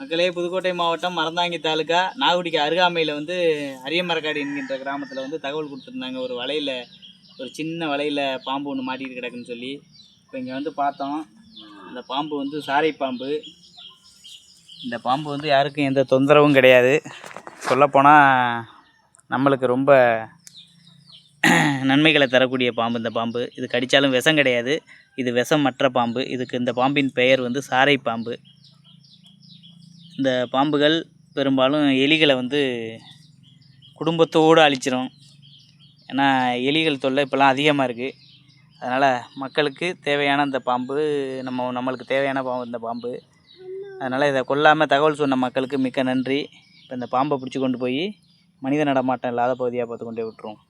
மக்களே புதுக்கோட்டை மாவட்டம் மறந்தாங்கி தாலுக்கா நாகுடிக்கு அருகாமையில் வந்து அரியமரக்காடு என்கின்ற கிராமத்தில் வந்து தகவல் கொடுத்துருந்தாங்க. ஒரு வலையில் ஒரு சின்ன வலையில் பாம்பு ஒன்று மாட்டிகிட்டு கிடக்குன்னு சொல்லி. இப்போ இங்கே வந்து பார்த்தோம். அந்த பாம்பு வந்து சாரை பாம்பு. இந்த பாம்பு வந்து யாருக்கும் எந்த தொந்தரவும் கிடையாது. சொல்லப்போனால் நம்மளுக்கு ரொம்ப நன்மைகளை தரக்கூடிய பாம்பு இந்த பாம்பு. இது கடித்தாலும் விஷம் கிடையாது. இது விஷம் மற்ற பாம்பு. இதுக்கு இந்த பாம்பின் பெயர் வந்து சாரை பாம்பு. இந்த பாம்புகள் பெரும்பாலும் எலிகளை வந்து குடும்பத்தோடு அழிச்சிரும். ஏன்னா எலிகள் தொல்லை இப்போல்லாம் அதிகமாக இருக்குது அதனால் மக்களுக்கு தேவையான அந்த பாம்பு நம்ம நம்மளுக்கு தேவையான பாம்பு இந்த பாம்பு. அதனால் இதை கொல்லாமல் தகவல் சொன்ன மக்களுக்கு மிக்க நன்றி. இப்போ இந்த பாம்பை பிடிச்சி கொண்டு போய் மனித நடமாட்டம் இல்லாத பகுதியாக பார்த்து கொண்டு போய் விட்டுருவோம்.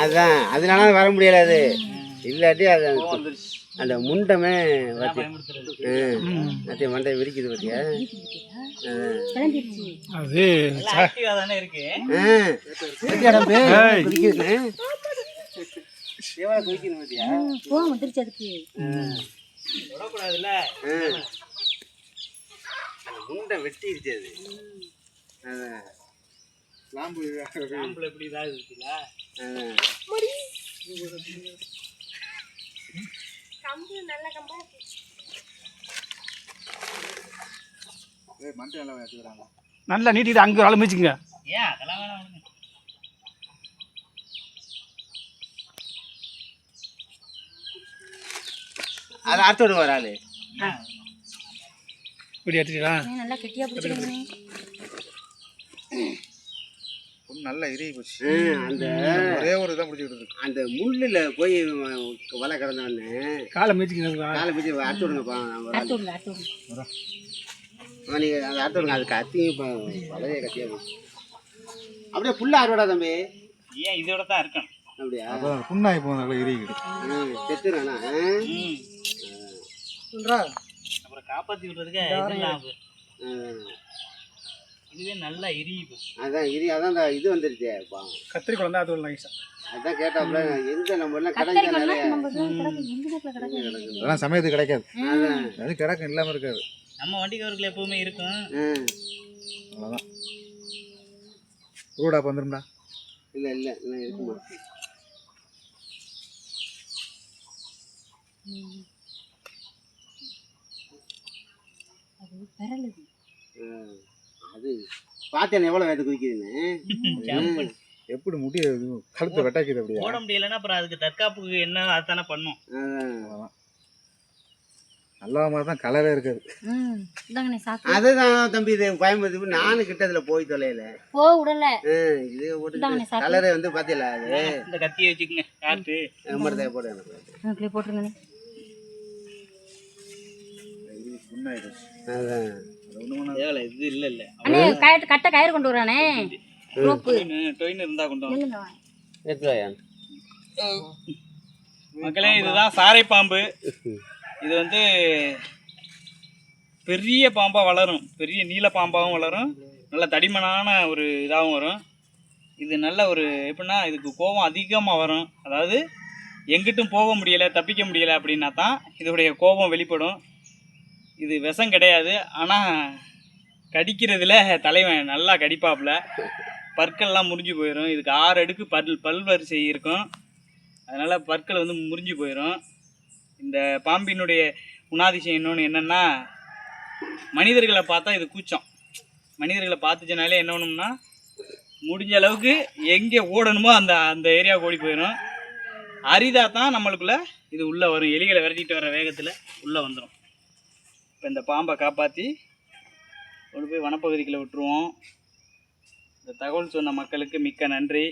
அதான் அதனால வர முடியல அது. இல்லாட்டி அது அந்த முண்டமே அதே மண்டை விரிக்குது பார்த்தியா அது ஆக்டிவாக தானே இருக்கு. முண்டை நல்லா நீட்டிட்டு அங்கே ஆள் மிதிச்சுங்க ஏன்? அதெல்லாம் வேணாம் விடுங்க. அதை அறுத்து விடுங்க ஒரு ஆள்? இப்படி எடுத்துக்கலாம். நல்லா கெட்டியா பிடிச்சிக்கணும் நல்லா இறுகி போச்சு. அந்த ஒரே ஒரு இதான் பிடிச்சிக்கிட்டு இருக்கு அந்த முள்ளில் போய் வலை கிடந்தோடனே காலை மிதிச்சுங்க காலை பிடிச்சி அறுத்து விடுங்கப்பா. நான் ஒரு ஆள் அறுத்து விடுங்க அறுத்து விடுங்க. ஆ, நீங்க அதை அறுத்து விடுங்க அது கத்தியும் இப்போ வலையே கத்தியா போச்சு அப்படியே புல்ல அறுவடா தம்பி. ஏன் இதோட தான் இருக்கணும். அப்படியா? அப்போ புண்ணாகி போகும் நல்லா இறுகிடுது செத்துறானா ம். அப்புறம் காப்பாற்றி விடுறதுக்கு. இதுவே நல்லா போச்சு அதான் அதான் இந்த இது வந்துருச்சே பாவம் கத்திரி குழந்தை அது நைஸா அதான் கேட்டாப்புல எங்க நம்ம எல்லாம் கிடக்கு அதெல்லாம் சமயத்துக்கு கிடைக்காது. அது கிடக்கும் இல்லாமல் இருக்காது. நம்ம வண்டிக்காரர்கள் எப்பவுமே இருக்கும். ம். அவ்வளோதான் ரூடா வந்துரும்டா. இல்ல இல்ல இன்னும் இருக்குமா? அது. அது பார்த்தேன் எவ்வளவு வேத்து குதிக்குதுன்னு. எப்படி முடி இது கழுத்தை வெட்டாக்கிது அப்படியா? ஓட முடியலன்னா அப்புறம் அதுக்கு தற்காப்புக்கு என்ன அதுதானே பண்ணும். நல்லா மாதிரி தான் கலரே இருக்காது. அதுதான் தம்பி இது பயன்படுத்தி நானும் கிட்டத்துல போய் தொலைல போ விடல ம், இது கலரே வந்து பாத்தீங்களா அது. இந்த கத்தியை வச்சுக்கோங்க காட்டு. ரொம்ப தேவைப்படும் எனக்கு. போட்டுருங்க அதான். இது இல்லை இல்லை அண்ணே கட்டை கயிறு கொண்டு வரானே ரோப்பு. டொயின் இருந்தா கொண்டு வா. மக்களே இதுதான் சாரை பாம்பு. இது வந்து பெரிய பாம்பா வளரும். பெரிய நீல பாம்பாகவும் வளரும். நல்ல தடிமனான ஒரு இதாகவும் வரும். இது நல்ல ஒரு எப்படின்னா இதுக்கு கோபம் அதிகமாக வரும். அதாவது எங்கிட்டும் போக முடியலை தப்பிக்க முடியலை அப்படின்னா தான் இதோடைய கோபம் வெளிப்படும். இது விஷம் கிடையாது. ஆனால் கடிக்கிறதுல தலைவன் நல்லா கடிப்பாப்புல. பற்கள்லாம் முறிஞ்சு போயிடும் இதுக்கு ஆறு அடுக்கு பல் பல் வரிசை இருக்கும். அதனால் பற்கள் வந்து முறிஞ்சு போயிடும் இந்த பாம்பினுடைய குணாதிசயம் இன்னொன்று என்னென்னா மனிதர்களை பார்த்தா இது கூச்சம். மனிதர்களை பார்த்துச்சனாலே என்ன பண்ணணும்னா முடிஞ்ச அளவுக்கு எங்கே ஓடணுமோ அந்த அந்த ஏரியா ஓடி போயிடும் அரிதாக தான் நம்மளுக்குள்ளே இது உள்ளே வரும். எலிகளை விரட்டிட்டு வர வேகத்தில் உள்ளே வந்துடும் இப்போ இந்த பாம்பை காப்பாற்றி கொண்டு போய் வனப்பகுதிக்குள்ள விட்டுருவோம். இந்த தகவல் சொன்ன மக்களுக்கு மிக்க நன்றி.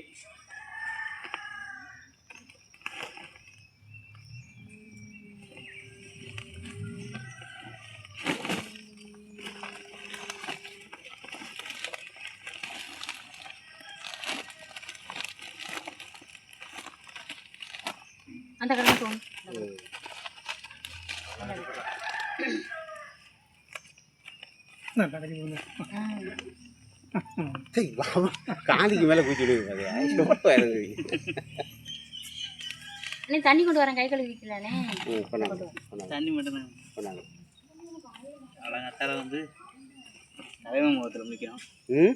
அந்த கடமை தோணும். காந்திக்கு மேலே அண்ணே தண்ணி கொண்டு வரேன் கை கழுவி வைக்கலானே ம் கொண்டாங்க கொண்டாங்க தண்ணி மட்டும்தான் கொண்டாங்க அழகாத்தால வந்து தலைவன் முகத்தில் முடிக்கிறோம் ம்